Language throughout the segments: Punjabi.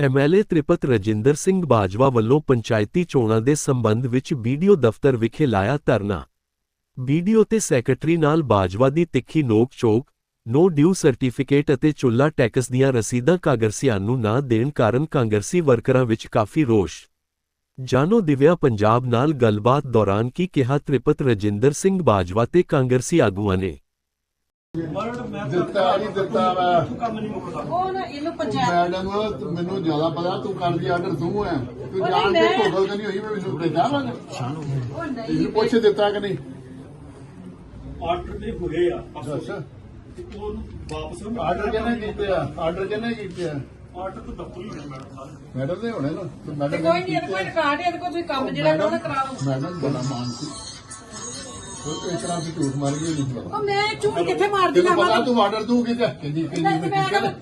M L A Tript Rajinder Singh Bajwa ਵੱਲੋਂ ਪੰਚਾਇਤੀ ਚੋਣਾਂ ਦੇ ਸੰਬੰਧ ਵਿੱਚ ਵੀਡੀਓ ਦਫ਼ਤਰ ਵਿਖੇ ਲਾਇਆ ਧਰਨਾ। ਵੀਡੀਓ ਤੇ ਸੈਕਟਰੀ ਨਾਲ ਬਾਜਵਾ ਦੀ ਤਿੱਖੀ ਨੋਕ ਚੋਕ, ਨੋ ਡਿਊ ਸਰਟੀਫਿਕੇਟ ਅਤੇ ਚੁੱਲਾ ਟੈਕਸ ਦੀਆਂ ਰਸੀਦਾਂ ਕਾਂਗਰਸੀਆਂ ਨੂੰ ਨਾ ਦੇਣ ਕਾਰਨ ਕਾਂਗਰਸੀ ਵਰਕਰਾਂ ਵਿੱਚ ਕਾਫੀ ਰੋਸ਼। ਜਾਨੋ ਦਿਵਿਆ ਪੰਜਾਬ ਨਾਲ ਗੱਲਬਾਤ ਦੌਰਾਨ ਕੀ ਕਿਹਾ ਤ੍ਰਿਪਤ ਰਜਿੰਦਰ ਸਿੰਘ ਬਾਜਵਾ ਤੇ ਕਾਂਗਰਸੀ ਆਗੂਆਂ ਨੇ? ਦਿੱਤਾ ਨਹੀਂ ਦਿੱਤਾ ਵਾ ਉਹ ਨਾ ਇਹਨੂੰ ਪੰਚਾਇਤ ਮੈਡਮ ਤੂੰ- ਮੈਨੂੰ ਜ਼ਿਆਦਾ ਪਤਾ ਤੂੰ ਕਰਦੀ ਆਰਡਰ ਤੂੰ ਹੈ ਤੂੰ ਜਾਣ ਕੇ ਭੋਗਲ ਨਹੀਂ ਹੋਈ ਮੈਂ ਮੈਨੂੰ ਭੇਜਾਂ ਵਾ ਉਹ ਨਹੀਂ ਇਹਨੂੰ ਪੁੱਛ ਦਿੱਤਾ ਕਿ ਨਹੀਂ? ਆਰਡਰ ਦੇ ਹੋਏ ਆ ਦੱਸ। ਤੇ ਉਹਨੂੰ ਵਾਪਸ ਆਰਡਰ ਕਿਹਨੇ ਕੀਤੇ ਆ? ਆਰਡਰ ਕਿਹਨੇ ਕੀਤੇ ਆ? ਆਰਡਰ ਤਾਂ ਦਫ਼ਤਰ ਹੀ ਹੈ ਮੈਡਮ ਸਾਹਿਬ ਮੈਡਮ ਦੇ ਹੋਣੇ ਨਾ। ਤੇ ਮੈਡਮ ਤੇ ਕੋਈ ਨਹੀਂ ਇਹਦੇ ਕੋਈ ਰਿਕਾਰਡ ਇਹਦੇ ਕੋਲ ਤੁਸੀਂ ਕੰਮ ਜਿਹੜਾ ਕਰਨਾ ਕਰਾ ਲਓ। ਮੈਡਮ ਬੜਾ ਮਾਨ ਸੀ। ਉਹ ਇਸ ਤਰ੍ਹਾਂ ਦੀ ਝੂਠ ਮਾਰੀ ਹੋਈ ਨਹੀਂ ਪਤਾ ਉਹ ਮੈਂ ਝੂਠ ਕਿੱਥੇ ਮਾਰਦੀ ਤੈਨੂੰ ਪਤਾ ਲਾਵਾਂ ਤੂੰ ਆਰਡਰ ਤੂੰ ਕਿਤੇ ਕਹਿੰਦੀ ਤੇ ਕਹਿੰਦੀ ਮੈਂ ਮੈਂ ਕਿਹਾ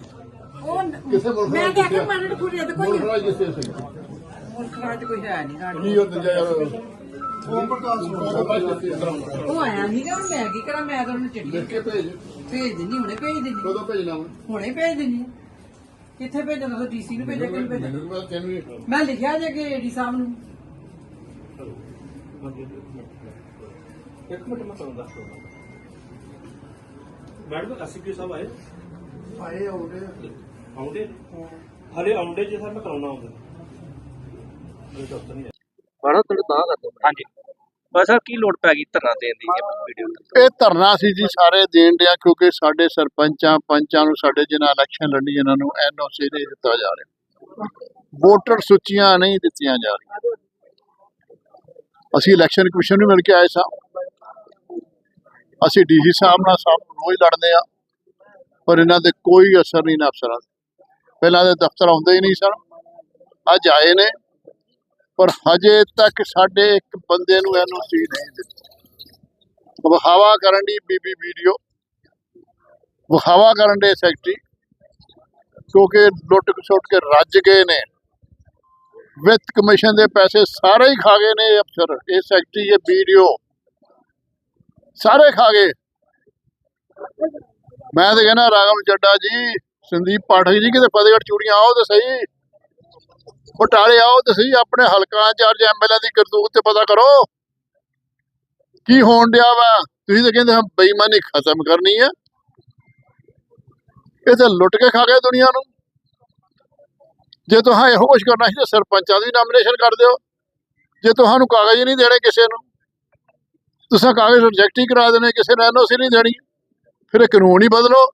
ਉਹ ਕਿਸੇ ਮੁਲਕ ਮੈਂ ਨਾਲ ਤਾਂ ਕੀਤਾ? ਕਿ ਮਾਰਨ ਕੁੜੀ ਇਹਦੇ ਕੋਈ ਮੁਲਕ ਰਾਜ ਜਿਸੇ ਸੇ ਮੁਲਕ ਰਾਜ ਕੋਈ ਹੈ ਨਹੀਂ ਰਾਜ ਕੀ ਉਹ ਦੂਜਾ ਯਾਰ ਉਹ ਪ੍ਰਕਾਸ਼ ਉਹ ਆਇਆ ਨਹੀਂਗਾ ਹੁਣ ਮੈਂ ਕੀ ਕਰਾਂ ਮੈਂ ਤਾਂ ਉਹਨੂੰ ਚਿੱਠੀ ਲਿਖ ਕੇ ਭੇਜ। ਭੇਜ ਹੁਣੇ ਭੇਜ ਕਦੋਂ ਭੇਜਣਾ ਵਾ ਹੁਣੇ ਭੇਜ ਕਿੱਥੇ ਭੇਜਣਾ ਡੀਸੀ ਨੂੰ ਭੇਜਿਆ ਕਿਹਨੂੰ ਵੀ- ਮੈਂ ਲਿਖਿਆ ਜੇ ਕਿ ਏਡੀ ਸਾਹਿਬ ਨੂੰ। ਇੱਕ ਮਿੰਟ ਮੈਂ ਤੁਹਾਨੂੰ ਦੱਸ ਦਵਾਂ ਮੈਡਮ ਐਸਪੀ ਸਾਹਿਬ ਆਏ? ਆਏ ਆਉਂਦੇ ਆਉਂਦੇ? ਹਲੇ ਆਉਂਦੇ ਜੇ ਸਰ ਮੈਂ ਕਰਾਉਣਾ ਆਉਂਦਾ। ਮੇਰੇ ਦਫ਼ਤਰ ਨਹੀਂ ਮਾੜਾ ਥੋੜਾ ਤਾਂ ਕਰ ਦੋ ਹਾਂਜੀ। ਬਸ ਆ ਕੀ ਲੋੜ ਪੈ ਗਈ ਧਰਨਾ ਦੇਣ ਦੀ ਵੀਡੀਓ ਤੇ? ਇਹ ਧਰਨਾ ਸੀ ਜੀ ਸਾਰੇ ਦੇਣ ਡਿਆ ਕਿਉਂਕਿ ਸਾਡੇ ਸਰਪੰਚਾਂ ਪੰਚਾਂ ਨੂੰ ਸਾਡੇ ਜਿਹਨਾਂ ਇਲੈਕਸ਼ਨ ਲੜੀ ਇਹਨਾਂ ਨੂੰ ਐਨਓਸੀ ਨਹੀਂ ਦਿੱਤਾ ਜਾ ਰਿਹਾ। ਵੋਟਰ ਸੂਚੀਆਂ ਨਹੀਂ ਦਿੱਤੀਆਂ ਜਾ ਰਹੀਆਂ। ਅਸੀਂ ਇਲੈਕਸ਼ਨ ਕਮਿਸ਼ਨ ਨੂੰ ਮਿਲ ਕੇ ਆਏ ਸਾਂ। ਅਸੀਂ ਡੀਸੀ ਸਾਹਿਬ ਨਾਲ ਸਭ ਰੋਜ਼ ਲੜਦੇ ਆ ਪਰ ਇਹਨਾਂ ਦੇ ਕੋਈ ਅਸਰ ਨਹੀਂ ਨਾ ਅਫਸਰਾਂ ਦੇ ਪਹਿਲਾਂ ਦੇ ਦਫ਼ਤਰ ਆਉਂਦੇ ਹੀ ਨਹੀਂ ਸਨ, ਅੱਜ ਆਏ ਨੇ, ਪਰ ਹਜੇ ਤੱਕ ਸਾਡੇ ਇੱਕ ਬੰਦੇ ਨੂੰ ਐਨਓਸੀ ਨਹੀਂ ਦਿੱਤੀ। ਵਿਖਾਵਾ ਕਰਨ ਦੀ ਬੀਬੀ ਵੀਡੀਓ, ਵਿਖਾਵਾ ਕਰਨ ਦੇ ਸੈਕਟਰੀ, ਕਿਉਂਕਿ ਲੁੱਟ ਖਸੁੱਟ ਕੇ ਰੱਜ ਗਏ ਨੇ। ਵਿੱਤ ਕਮਿਸ਼ਨ ਦੇ ਪੈਸੇ ਸਾਰੇ ਹੀ ਖਾ ਗਏ ਨੇ ਇਹ ਅਫਸਰ, ਇਹ ਸੈਕਟਰੀ, ਇਹ ਵੀਡੀਓ। ਸਾਰੇ ਖਾ ਗਏ। ਮੈਂ ਤੇ ਕਹਿੰਦਾ ਰਾਗਮ ਚੱਡਾ ਜੀ, ਸੰਦੀਪ ਪਾਠਕ ਜੀ, ਕਿਤੇ ਫਤਿਹਗੜ੍ਹ ਚੂੜੀਆਂ ਆਓ ਤੇ ਸਹੀ। ਬਟਾਲੇ ਆਓ ਤੇ ਸਹੀ, ਆਪਣੇ ਹਲਕਾ ਚਾਰਜ ਐਮਐਲਏ ਦੀ ਕਰਤੂਤ ਤੇ ਪਤਾ ਕਰੋ। ਕੀ ਹੋਣ ਡਿਆ ਵਾ? ਤੁਸੀਂ ਤਾਂ ਕਹਿੰਦੇ ਹਮ ਬੇਈਮਾਨੀ ਖਤਮ ਕਰਨੀ ਹੈ ਇਹ ਤਾਂ ਲੁੱਟ ਕੇ ਖਾ ਗਏ ਦੁਨੀਆ ਨੂੰ। ਜੇ ਤੁਸੀਂ ਇਹੋ ਕੁਛ ਕਰਨਾ ਸੀ ਤਾਂ ਸਰਪੰਚਾਂ ਦੀ ਨਾਮੀਨੇਸ਼ਨ ਕਰ ਦਿਓ। ਜੇ ਤੁਹਾਨੂੰ ਕਾਗਜ਼ ਹੀ ਨਹੀਂ ਦੇਣੇ ਕਿਸੇ ਨੂੰ। ਤੁਸੀਂ ਕਾਗਜ਼ ਰਿਜੈਕਟ ਹੀ ਕਰਾ ਦੇਣੇ, ਕਿਸੇ ਨੂੰ ਐਨਓਸੀ ਨਹੀਂ ਦੇਣੀ। ਫਿਰ ਇਹ ਕਾਨੂੰਨ ਹੀ ਬਦਲੋ।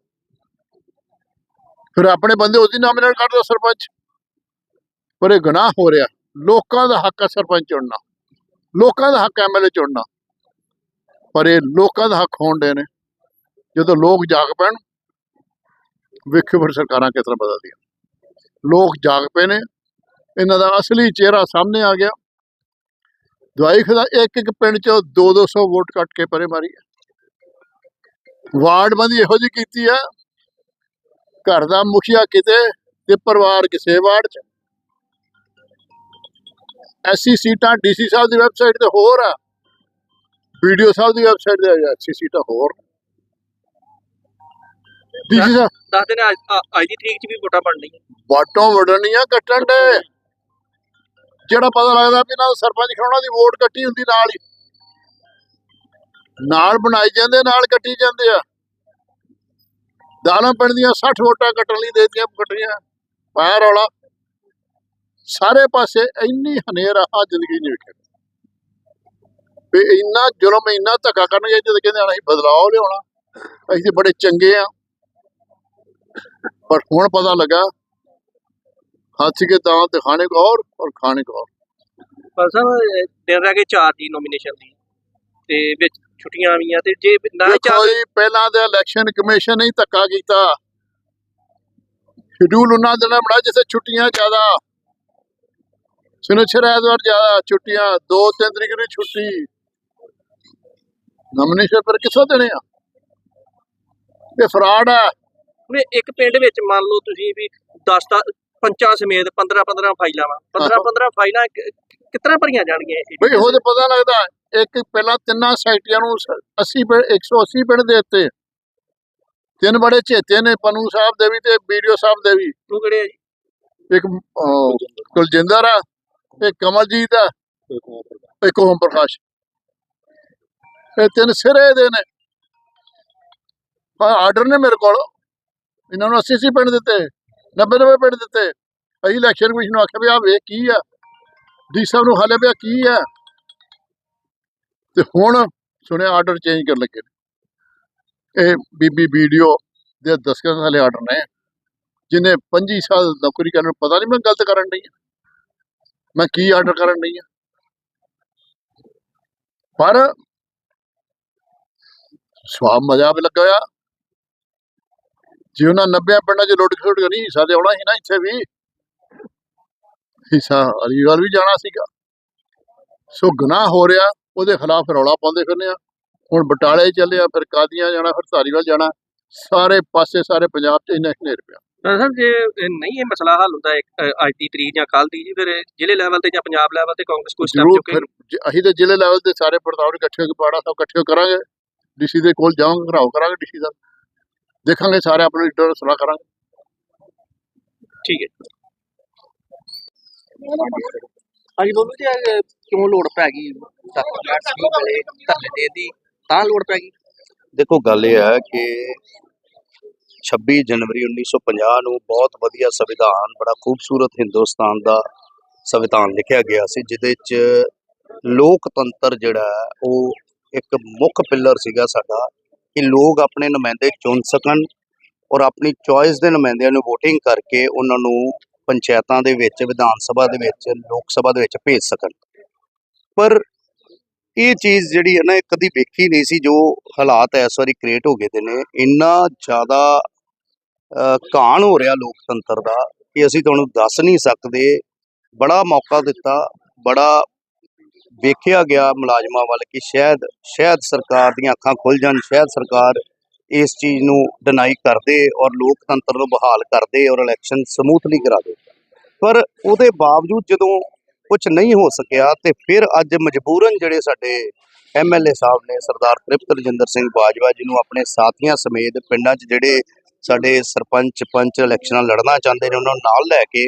ਫਿਰ ਆਪਣੇ ਬੰਦੇ ਉਹਦੀ ਨਾਮੀਨੇਟ ਕਰ ਦਿਓ ਸਰਪੰਚ। ਪਰ ਇਹ ਗੁਨਾਹ ਹੋ ਰਿਹਾ। ਲੋਕਾਂ ਦਾ ਹੱਕ ਹੈ ਸਰਪੰਚ ਚੁਣਨਾ। ਲੋਕਾਂ ਦਾ ਹੱਕ ਐਮਐਲਏ ਚੁਣਨਾ। ਪਰ ਇਹ ਲੋਕਾਂ ਦਾ ਹੱਕ ਹੋਣ ਦੇ ਨੇ। ਜਦੋਂ ਲੋਕ ਜਾਗ ਪੈਣ ਵੇਖੋ ਫਿਰ ਸਰਕਾਰਾਂ ਕਿਸ ਤਰ੍ਹਾਂ ਬਦਲਦੀਆਂ। ਲੋਕ ਜਾਗ ਪਏ ਨੇ। ਇਹਨਾਂ ਦਾ ਅਸਲੀ ਚਿਹਰਾ ਸਾਹਮਣੇ ਆ ਗਿਆ। ਦਵਾਈ ਖਦਾ ਇੱਕ ਇੱਕ ਪਿੰਡ ਚੋਂ 2-200 ਵੋਟ ਕੱਟ ਕੇ ਪਰੇ ਮਾਰੀ ਹੈ। ਵਾਰਡ ਬੰਦੀ ਇਹੋ ਜਿਹੀ ਕੀਤੀ ਹੈ ਘਰ ਦਾ ਮੁਖੀਆ ਕਿਤੇ ਤੇ ਪਰਿਵਾਰ ਕਿਸੇ ਵਾਰਡ 'ਚ। ਐਸੀ ਸੀਟਾਂ ਡੀਸੀ ਸਾਹਿਬ ਦੀ ਵੈਬਸਾਈਟ ਤੇ ਹੋਰ ਆ। ਵੀਡੀਓ ਸਾਹਿਬ ਦੀ ਵੈਬਸਾਈਟ ਤੇ ਐਸੀ ਸੀਟਾਂ ਹੋਰ। ਡੀਸੀ ਸਾਹਿਬ ਦੱਸਦੇ ਨੇ ਅੱਜ ਅੱਜ ਦੀ ਤਰੀਕ 'ਚ ਵੀ ਵੋਟਾਂ ਬਣ ਰਹੀਆਂ ਵਾਟੋਂ ਵੜਨੀਆਂ ਕੱਟਣ ਦੇ। ਜਿਹੜਾ ਪਤਾ ਲੱਗਦਾ ਵੀ ਨਾਲ ਸਰਪੰਚ ਖੜਾਉਣਾ ਦੀ ਵੋਟ ਕੱਟੀ ਹੁੰਦੀ ਨਾਲ ਹੀ। ਨਾਲ ਬਣਾਈ ਜਾਂਦੇ, ਨਾਲ ਕੱਟੀ ਜਾਂਦੇ ਆ। ਦਾਲਾਂ ਪਿੰਡ ਦੀਆਂ 60 ਵੋਟਾਂ ਕੱਟਣ ਲਈ ਦੇਤੀਆਂ, ਕੱਟੀਆਂ। ਪਾਇਆ ਰੌਲਾ। ਸਾਰੇ ਪਾਸੇ ਇੰਨੀ ਹਨੇਰ ਆ ਜ਼ਿੰਦਗੀ ਨਹੀਂ ਵੇਖਿਆ। ਵੀ ਇੰਨਾ ਜ਼ੁਲਮ, ਇੰਨਾ ਧੱਕਾ ਕਰਨਗੇ ਜਦ ਕਹਿੰਦੇ ਆਣਾ ਅਸੀਂ ਬਦਲਾਅ ਲਿਆਉਣਾ। ਅਸੀਂ ਬੜੇ ਚੰਗੇ ਆ। ਪਰ ਹੁਣ ਪਤਾ ਲੱਗਾ ਹਾਥੀ ਕੇ ਦਾंत ਦਿਖਾਣੇ ਕੋ ਔਰ ਔਰ ਖਾਣੇ ਕੋ ਔਰ ਪਰ ਸਾਹਿਬ ਦਿਨ ਰਹਿ ਗਏ 4 ਦੀ ਨੋਮੀਨੇਸ਼ਨ ਦੀ ਤੇ ਵਿੱਚ ਛੁੱਟੀਆਂ ਆਈਆਂ ਤੇ ਜੇ ਨਾ ਦੇਖੋ ਜੀ ਪਹਿਲਾਂ ਦੇ ਇਲੈਕਸ਼ਨ ਕਮਿਸ਼ਨ ਨੇ ਹੀ ਧੱਕਾ ਕੀਤਾ। ਸ਼ਡਿਊਲ ਉਹਨਾਂ ਦਿਨਾਂ ਬਣਾ ਜਿੱਥੇ ਛੁੱਟੀਆਂ ਜ਼ਿਆਦਾ। ਸ਼ਨੀਚਰ ਐਤਵਾਰ ਜ਼ਿਆਦਾ ਛੁੱਟੀਆਂ 2-3 ਤਰੀਕ ਨੂੰ ਛੁੱਟੀ। ਨਮਨੇਸ਼ਨ ਪਰ ਕਿੱਥੋਂ ਦੇਣੇ ਆ? ਇਹ ਫਰਾਡ ਆ। ਹੁਣ ਇੱਕ ਪਿੰਡ ਵਿੱਚ ਮੰਨ ਲਓ ਤੁਸੀਂ ਵੀ 10 ਤਾਂ ਪੰਚਾਂ ਸਮੇਤ 15 15 ਫਾਈਲਾਂ ਵਾ। 15 15 ਫਾਈਲਾਂ ਕਿਤਨਾ ਭਰੀਆਂ ਜਾਣਗੀਆਂ ਇਹ? ਬਈ ਉਹਦੇ ਪਤਾ ਲੱਗਦਾ ਇੱਕ ਪਹਿਲਾਂ ਤਿੰਨਾਂ ਸੈਕਟਰੀਆਂ ਨੂੰ 80 ਪਿੰਡ 180 ਪਿੰਡ ਦੇ ਦਿੱਤੇ ਤਿੰਨ ਬੜੇ ਚੇਤੇ ਨੇ ਪਨੂ ਸਾਹਿਬ ਦੇ ਵੀ ਤੇ ਵੀਡੀਓ ਸਾਹਿਬ ਦੇ ਵੀ। ਉਹ ਕਿਹੜੇ ਆ ਜੀ? ਇੱਕ ਕੁਲਜਿੰਦਰ ਆ ਇੱਕ ਕਮਲਜੀਤ ਆ ਇੱਕ ਓਮ ਪ੍ਰਕਾਸ਼। ਇਹ ਤਿੰਨ ਸਿਰੇ ਦੇ ਨੇ। ਆਰਡਰ ਨੇ ਮੇਰੇ ਕੋਲ। ਇਹਨਾਂ ਨੂੰ 80 80 ਪਿੰਡ ਦਿੱਤੇ। 90 90 ਪਿੰਡ ਦਿੱਤੇ। ਅਸੀਂ ਇਲੈਕਸ਼ਨ ਕਮਿਸ਼ਨ ਨੂੰ ਆਖਿਆ ਵੀ ਆ ਵੇਖ ਕੀ ਆ। ਡੀ ਸਾਹਿਬ ਨੂੰ ਹਾਲੇ ਪਿਆ ਕੀ ਆ। ਤੇ ਹੁਣ ਸੁਣਿਆ ਆਰਡਰ ਚੇਂਜ ਕਰਨ ਲੱਗੇ ਨੇ। ਇਹ ਬੀਬੀ ਵੀਡੀਓ ਦੇ ਦਸਤਖਤ ਵਾਲੇ ਆਰਡਰ ਨੇ। ਜਿਹਨੇ 25 ਸਾਲ ਨੌਕਰੀ ਕਰਨ ਨੂੰ ਪਤਾ ਨਹੀਂ ਮੈਂ ਗਲਤ ਕਰਨ ਨਹੀਂ ਮੈਂ ਕੀ ਆਰਡਰ ਕਰਨ ਨਹੀਂ ਆ। ਪਰ ਸਵਾਬ ਮਜ਼ਾ ਵੀ ਲੱਗਾ ਹੋਇਆ। ਜੇ ਉਹਨਾਂ 90 ਪਿੰਡਾਂ 'ਚ ਲੁੱਟ ਖੁੱਟ ਨਹੀਂ ਹਿੱਸਾ ਤੇ ਆਉਣਾ ਸੀ ਨਾ ਇੱਥੇ ਵੀ। ਹਿੱਸਾ ਅਲੀਵਾਲ ਵੀ ਜਾਣਾ ਸੀਗਾ। ਸੋ ਗੁਨਾਹ ਹੋ ਰਿਹਾ ਉਹਦੇ ਖਿਲਾਫ ਰੌਲਾ ਪਾਉਂਦੇ ਫਿਰਨੇ ਆ। ਹੁਣ ਬਟਾਲੇ ਚੱਲਿਆ ਫਿਰ ਕਾਦੀਆਂ ਜਾਣਾ ਫਿਰ ਧਾਰੀਵਾਲ ਜਾਣਾ। ਸਾਰੇ ਪਾਸੇ ਸਾਰੇ ਪੰਜਾਬ 'ਚ ਇੰਨਾ ਹਨੇਰ ਪਿਆ। ਸਰ ਜੇ ਇਹ ਨਹੀਂ ਇਹ ਮਸਲਾ ਹੱਲ ਹੁੰਦਾ ਅੱਜ ਦੀ ਤਰੀਕ ਜਾਂ ਕੱਲ ਦੀ ਜੀ ਫਿਰ ਜ਼ਿਲ੍ਹੇ ਲੈਵਲ ਤੇ ਜਾਂ ਪੰਜਾਬ ਲੈਵਲ ਤੇ ਕਾਂਗਰਸ ਕੋਈ ਸਟੈਪ ਚੁੱਕੇ ਅਸੀਂ ਤੇ ਜ਼ਿਲ੍ਹੇ ਲੈਵਲ ਦੇ ਸਾਰੇ ਪ੍ਰਧਾਨ ਇਕੱਠੇ ਹੋ ਕੇ ਪਾੜਾ ਸਭ ਇਕੱਠੇ ਕਰਾਂਗੇ। ਡੀਸੀ ਦੇ ਕੋਲ ਜਾਵਾਂਗੇ ਘਰਾਓ ਕਰਾਂਗੇ ਡੀਸੀ ਦਾ। ਦੇਖਾਂਗੇ ਸਾਰੇ ਆਪਣੇ ਲੀਡਰ ਨਾਲ ਸਲਾਹ ਕਰਾਂਗੇ। ਠੀਕ ਹੈ। ਹਾਂਜੀ ਬੋਲੋ ਜੀ ਕਿਉਂ ਲੋੜ ਪੈ ਗਈ? ਧਰਨੇ ਦੇ ਦੀ ਤਾਂ ਲੋੜ ਪੈ ਗਈ? ਦੇਖੋ ਗੱਲ ਇਹ ਹੈ ਕਿ 26 ਜਨਵਰੀ 1950 ਨੂੰ ਬਹੁਤ ਵਧੀਆ ਸੰਵਿਧਾਨ ਬੜਾ ਖੂਬਸੂਰਤ ਹਿੰਦੁਸਤਾਨ ਦਾ ਸੰਵਿਧਾਨ ਲਿਖਿਆ ਗਿਆ ਸੀ ਜਿਹਦੇ 'ਚ ਲੋਕਤੰਤਰ ਜਿਹੜਾ ਉਹ ਇੱਕ ਮੁੱਖ ਪਿੱਲਰ ਸੀਗਾ ਸਾਡਾ। ਕਿ ਲੋਕ ਆਪਣੇ ਨੁਮਾਇੰਦੇ ਚੁਣ ਸਕਣ ਔਰ ਆਪਣੀ ਚੋਇਸ ਦੇ ਨੁਮਾਇੰਦਿਆਂ ਨੂੰ VOTING ਕਰਕੇ ਉਹਨਾਂ ਨੂੰ ਪੰਚਾਇਤਾਂ ਦੇ ਵਿੱਚ ਵਿਧਾਨ ਸਭਾ ਦੇ ਵਿੱਚ ਲੋਕ ਸਭਾ ਦੇ ਵਿੱਚ ਭੇਜ ਸਕਣ। ਪਰ ਇਹ ਚੀਜ਼ ਜਿਹੜੀ ਹੈ ਨਾ ਕਦੀ ਵੇਖੀ ਨਹੀਂ ਸੀ ਜੋ ਹਾਲਾਤ ਇਸ ਵਾਰੀ ਕ੍ਰੀਏਟ ਹੋ ਗਏ ਦੇ ਨੇ। ਇੰਨਾ ਜ਼ਿਆਦਾ ਅ, ਘਾਣ ਹੋ ਰਿਹਾ ਲੋਕਤੰਤਰ ਦਾ ਕਿ ਅਸੀਂ ਤੁਹਾਨੂੰ ਦੱਸ ਨਹੀਂ ਸਕਦੇ। ਬੜਾ ਮੌਕਾ ਦਿੱਤਾ ਬੜਾ ਵੇਖਿਆ ਗਿਆ ਮੁਲਾਜ਼ਮਾਂ ਵੱਲ ਕਿ ਸ਼ਾਇਦ ਸ਼ਾਇਦ ਸਰਕਾਰ ਦੀਆਂ ਅੱਖਾਂ ਖੁੱਲ ਜਾਣ ਸ਼ਾਇਦ ਸਰਕਾਰ ਇਸ ਚੀਜ਼ ਨੂੰ ਡਿਨਾਈ ਕਰਦੇ ਔਰ ਲੋਕਤੰਤਰ ਨੂੰ ਬਹਾਲ ਕਰਦੇ ਔਰ ਇਲੈਕਸ਼ਨ ਸਮੂਥਲੀ ਕਰਾ ਦੇ। ਪਰ ਉਹਦੇ ਬਾਵਜੂਦ ਜਦੋਂ ਕੁਝ ਨਹੀਂ ਹੋ ਸਕਿਆ ਤੇ ਫਿਰ ਅੱਜ ਮਜਬੂਰਨ ਜਿਹੜੇ ਸਾਡੇ ਐਮਐਲਏ ਸਾਹਿਬ ਨੇ ਸਰਦਾਰ ਤ੍ਰਿਪਤ ਰਜਿੰਦਰ ਸਿੰਘ ਬਾਜਵਾ ਜੀ ਨੂੰ ਆਪਣੇ ਸਾਥੀਆਂ ਸਮੇਤ ਪਿੰਡਾਂ 'ਚ ਜਿਹੜੇ ਸਾਡੇ ਸਰਪੰਚ ਪੰਚ ਇਲੈਕਸ਼ਨਾਂ ਲੜਨਾ ਚਾਹੁੰਦੇ ਨੇ, ਉਹਨਾਂ ਨੂੰ ਨਾਲ ਲੈ ਕੇ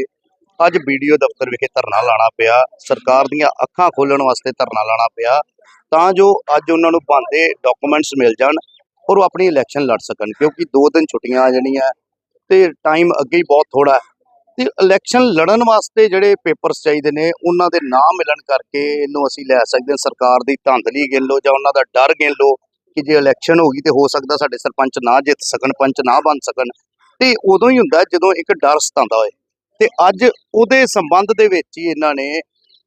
ਅੱਜ ਵੀਡੀਓ ਦਫ਼ਤਰ ਵਿਖੇ ਧਰਨਾ ਲਾਣਾ ਪਿਆ, ਸਰਕਾਰ ਦੀਆਂ ਅੱਖਾਂ ਖੋਲਣ ਵਾਸਤੇ ਧਰਨਾ ਲਾਣਾ ਪਿਆ, ਤਾਂ ਜੋ ਅੱਜ ਉਹਨਾਂ ਨੂੰ ਬੰਦੇ ਡਾਕੂਮੈਂਟਸ ਮਿਲ ਜਾਣ ਔਰ ਉਹ ਆਪਣੀ ਇਲੈਕਸ਼ਨ ਲੜ ਸਕਣ, ਕਿਉਂਕਿ ਦੋ ਦਿਨ ਛੁੱਟੀਆਂ ਆ ਜਾਣੀਆਂ ਤੇ ਟਾਈਮ ਅੱਗੇ ਹੀ ਬਹੁਤ ਥੋੜਾ ਤੇ ਇਲੈਕਸ਼ਨ ਲੜਨ ਵਾਸਤੇ ਜਿਹੜੇ ਪੇਪਰਸ ਚਾਹੀਦੇ ਨੇ, ਉਹਨਾਂ ਦੇ ਨਾ ਮਿਲਣ ਕਰਕੇ ਇਹਨੂੰ ਅਸੀਂ ਲੈ ਸਕਦੇ ਹਾਂ, ਸਰਕਾਰ ਦੀ ਧਾਂਦਲੀ ਗਿਣ ਲਓ ਜਾਂ ਉਹਨਾਂ ਦਾ ਡਰ ਗਿਣ ਲਓ ਕਿ ਜੇ ਇਲੈਕਸ਼ਨ ਹੋ ਗਈ ਤੇ ਹੋ ਸਕਦਾ ਸਾਡੇ ਸਰਪੰਚ ਨਾ ਜਿੱਤ ਸਕਣ, ਪੰਚ ਨਾ ਬਣ ਸਕਣ। ਤੇ ਉਦੋਂ ਹੀ ਹੁੰਦਾ ਜਦੋਂ ਇੱਕ ਡਰ ਸਤਾਉਂਦਾ ਹੋਏ। ਤੇ ਅੱਜ ਉਹਦੇ ਸੰਬੰਧ ਦੇ ਵਿੱਚ ਹੀ ਇਹਨਾਂ ਨੇ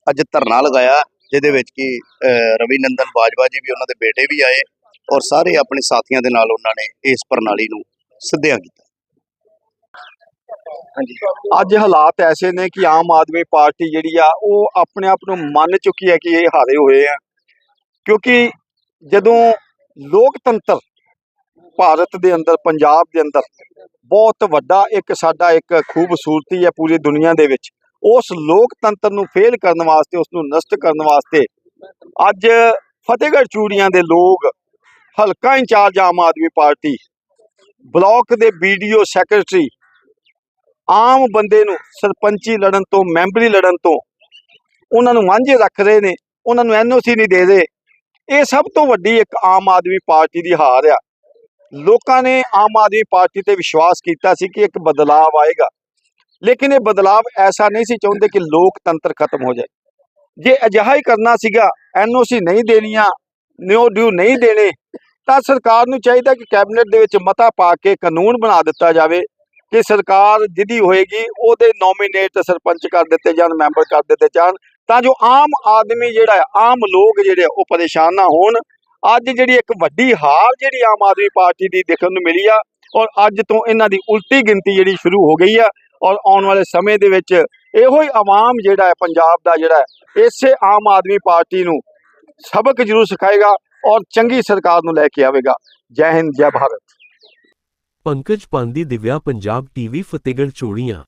ਅੱਜ ਧਰਨਾ ਲਗਾਇਆ ਜਿਹਦੇ ਵਿੱਚ ਕਿ ਅਹ, ਰਵੀ ਨੰਦਨ ਬਾਜਵਾ ਜੀ ਵੀ ਉਹਨਾਂ ਦੇ ਬੇਟੇ ਵੀ ਆਏ ਔਰ ਸਾਰੇ ਆਪਣੇ ਸਾਥੀਆਂ ਦੇ ਨਾਲ ਉਹਨਾਂ ਨੇ ਇਸ ਪ੍ਰਣਾਲੀ ਨੂੰ ਸਿੱਧਿਆ ਕੀਤਾ। ਅੱਜ ਹਾਲਾਤ ਐਸੇ ਨੇ ਕਿ ਆਮ ਆਦਮੀ ਪਾਰਟੀ ਜਿਹੜੀ ਆ ਉਹ ਆਪਣੇ ਆਪ ਨੂੰ ਮੰਨ ਚੁੱਕੀ ਹੈ ਕਿ ਇਹ ਹਾਰੇ ਹੋਏ ਆ। ਕਿਉਂਕਿ ਜਦੋਂ ਲੋਕਤੰਤਰ ਭਾਰਤ ਦੇ ਅੰਦਰ, ਪੰਜਾਬ ਦੇ ਅੰਦਰ ਬਹੁਤ ਵੱਡਾ ਇੱਕ ਸਾਡਾ ਇੱਕ ਖੂਬਸੂਰਤੀ ਹੈ ਪੂਰੀ ਦੁਨੀਆ ਦੇ ਵਿੱਚ। ਉਸ ਲੋਕਤੰਤਰ ਨੂੰ ਫੇਲ ਕਰਨ ਵਾਸਤੇ ਉਸ ਨੂੰ ਨਸ਼ਟ ਕਰਨ ਵਾਸਤੇ ਅੱਜ ਫਤਿਹਗੜ੍ਹ ਚੂੜੀਆਂ ਦੇ ਲੋਕ ਹਲਕਾ incharge Aam Aadmi party, block ਦੇ ਵੀਡੀਓ ਸੈਕਟਰੀ ਆਮ ਬੰਦੇ ਨੂੰ ਸਰਪੰਚੀ ਲੜਨ ਤੋਂ, ਮੈਂਬਰੀ ਲੜਨ ਤੋਂ ਉਹਨਾਂ ਨੂੰ ਵਾਂਝੇ ਰੱਖ ਰਹੇ ਨੇ, ਉਹਨਾਂ ਨੂੰ ਐਨਓਸੀ ਨਹੀਂ ਦੇ ਰਹੇ। ਇਹ ਸਭ ਤੋਂ ਵੱਡੀ ਇੱਕ ਆਮ ਆਦਮੀ ਪਾਰਟੀ ਦੀ ਹਾਰ ਆ। ਲੋਕਾਂ ਨੇ ਆਮ ਆਦਮੀ ਪਾਰਟੀ ਤੇ ਵਿਸ਼ਵਾਸ ਕੀਤਾ ਸੀ ਕਿ ਇੱਕ ਬਦਲਾਅ ਆਏਗਾ। ਲੇਕਿਨ ਇਹ ਬਦਲਾਅ ਐਸਾ ਨਹੀਂ ਸੀ ਚਾਹੁੰਦੇ ਕਿ ਲੋਕਤੰਤਰ ਖਤਮ ਹੋ ਜਾਏ। ਜੇ ਅਜਿਹਾ ਹੀ ਕਰਨਾ ਸੀਗਾ ਐਨਓਸੀ ਨਹੀਂ ਦੇਣੀਆਂ ਨਿਓ ਡਿਊ ਨਹੀਂ ਦੇਣੇ ਤਾਂ ਸਰਕਾਰ ਨੂੰ ਚਾਹੀਦਾ ਕਿ ਕੈਬਨਿਟ ਦੇ ਵਿੱਚ ਮਤਾ ਪਾ ਕੇ ਕਾਨੂੰਨ ਬਣਾ ਦਿੱਤਾ ਜਾਵੇ ਕਿ ਸਰਕਾਰ ਜਿਹਦੀ ਹੋਏਗੀ ਉਹਦੇ ਨੋਮੀਨੇਟ ਸਰਪੰਚ ਕਰ ਦਿੱਤੇ ਜਾਣ ਮੈਂਬਰ ਕਰ ਦਿੱਤੇ ਜਾਣ ਤਾਂ ਜੋ ਆਮ ਆਦਮੀ ਜਿਹੜਾ ਆਮ ਲੋਕ ਜਿਹੜੇ ਆ, ਉਹ ਪਰੇਸ਼ਾਨ ਨਾ ਹੋਣ। ਅੱਜ ਜਿਹੜੀ ਇੱਕ ਵੱਡੀ ਹਾਰ ਜਿਹੜੀ ਆਮ ਆਦਮੀ ਪਾਰਟੀ ਦੀ ਦੇਖਣ ਨੂੰ ਮਿਲੀ ਆ ਔਰ ਅੱਜ ਤੋਂ ਇਹਨਾਂ ਦੀ ਉਲਟੀ ਗਿਣਤੀ ਜਿਹੜੀ ਸ਼ੁਰੂ ਹੋ ਗਈ ਆ ਔਰ ਆਉਣ ਵਾਲੇ ਸਮੇਂ ਦੇ ਵਿੱਚ ਇਹੋ ਹੀ ਆਵਾਮ ਜਿਹੜਾ ਹੈ, ਪੰਜਾਬ ਦਾ ਜਿਹੜਾ ਇਸੇ ਆਮ ਆਦਮੀ ਪਾਰਟੀ ਨੂੰ ਸਬਕ ਜ਼ਰੂਰ ਸਿਖਾਏਗਾ ਔਰ ਚੰਗੀ ਸਰਕਾਰ ਨੂੰ ਲੈ ਕੇ ਆਵੇਗਾ। ਜੈ ਹਿੰਦ, ਜੈ ਭਾਰਤ। ਪੰਕਜ ਪਾਂਦੀ ਦਿਵਿਆ ਪੰਜਾਬ ਟੀਵੀ ਫਤਿਹਗੜ੍ਹ ਚੋੜੀਆਂ